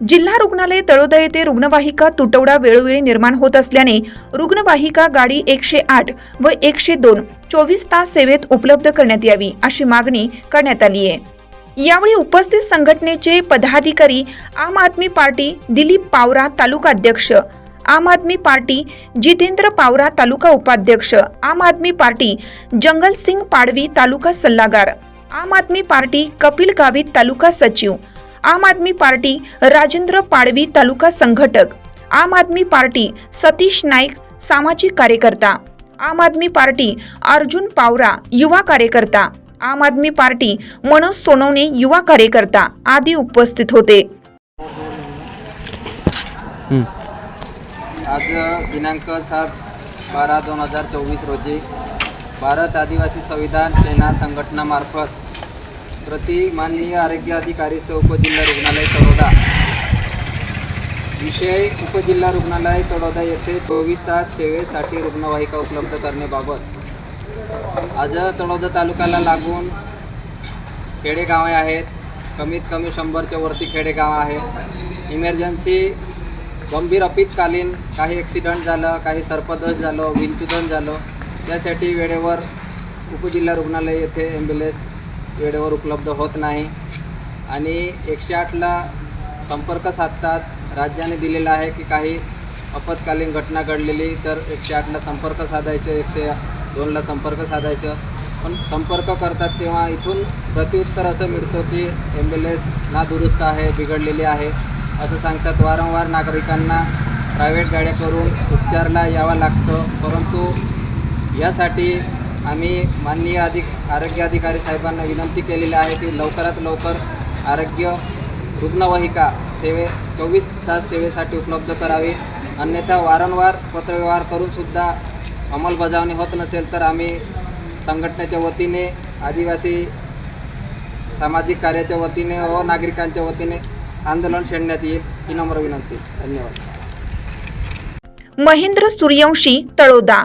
जिल्हा रुग्णालय तळोदा येथे रुग्णवाहिका तुटवडा वेळोवेळी निर्माण होत असल्याने रुग्णवाहिका गाडी एकशे आठ व एकशे दोन चोवीस तास सेवेत उपलब्ध करण्यात यावी अशी मागणी करण्यात आली आहे. यावेळी उपस्थित संघटनेचे पदाधिकारी आम आदमी पार्टी दिलीप पावरा तालुका अध्यक्ष आम आदमी पार्टी जितेंद्र पावरा तालुका उपाध्यक्ष आम आदमी पार्टी जंगल सिंग पाडवी तालुका सल्लागार आम आदमी पार्टी कपिल गावित तालुका सचिव आम आदमी पार्टी राजेंद्र पाडवी तालुका संघटक. आम आदमी पार्टी सतीश नाईक सामाजिक कार्यकर्ता. आम आदमी पार्टी अर्जुन पावरा युवा कार्यकर्ता. आम आदमी पार्टी मनोज सोनवणे युवा कार्यकर्ता आदी उपस्थित होते. आज दिनांक सात बारा दोन हजार चोवीस रोजी भारत आदिवासी संविधान सेना संघटनामार्फत प्रति माननीय आरोग्य अधिकारी सह उपजिल्हा रुग्णालय तळोदा. विषय उपजिल्हा रुग्णालय तळोदा येथे चोवीस तास सेवेसाठी रुग्णवाहिका उपलब्ध करण्याबाबत. आज तळोदा तालुक्याला लागून खेडेगावे आहेत. कमीत कमी शंभरच्या वरती खेडेगाव आहे. इमर्जन्सी गंभीर अपितकालीन काही ॲक्सिडंट झालं काही सर्पदोष झालं विंचुदन झालं. त्यासाठी वेळेवर उपजिल्हा रुग्णालय येथे ॲम्ब्युलन्स वेळेवर उपलब्ध होत नाही. आणि एकशे आठला संपर्क साधतात. राज्याने दिलेला आहे की काही आपत्कालीन घटना घडलेली तर एकशे आठला संपर्क साधायचं एकशे दोनला संपर्क साधायचं. पण संपर्क करतात तेव्हा इथून प्रत्युत्तर असं मिळतो की ॲम्ब्युलन्स नादुरुस्त आहे बिघडलेली आहे असं सांगतात. वारंवार नागरिकांना प्रायव्हेट गाड्या करून उपचारला यावं लागतं. परंतु यासाठी आम्ही माननीय अधिक आरोग्य अधिकारी साहेबांना विनंती केलेली आहे की लवकरात लवकर आरोग्य रुग्णवाहिका सेवे चोवीस तास सेवेसाठी उपलब्ध करावी. अन्यथा वारंवार पत्रव्यवहार करूनसुद्धा अंमलबजावणी होत नसेल तर आम्ही संघटनेच्या वतीने आदिवासी सामाजिक कार्याच्या वतीने व नागरिकांच्या वतीने आंदोलन छेडण्यात येईल ही नम्र विनंती. धन्यवाद. महेंद्र सूर्यवंशी तळोदा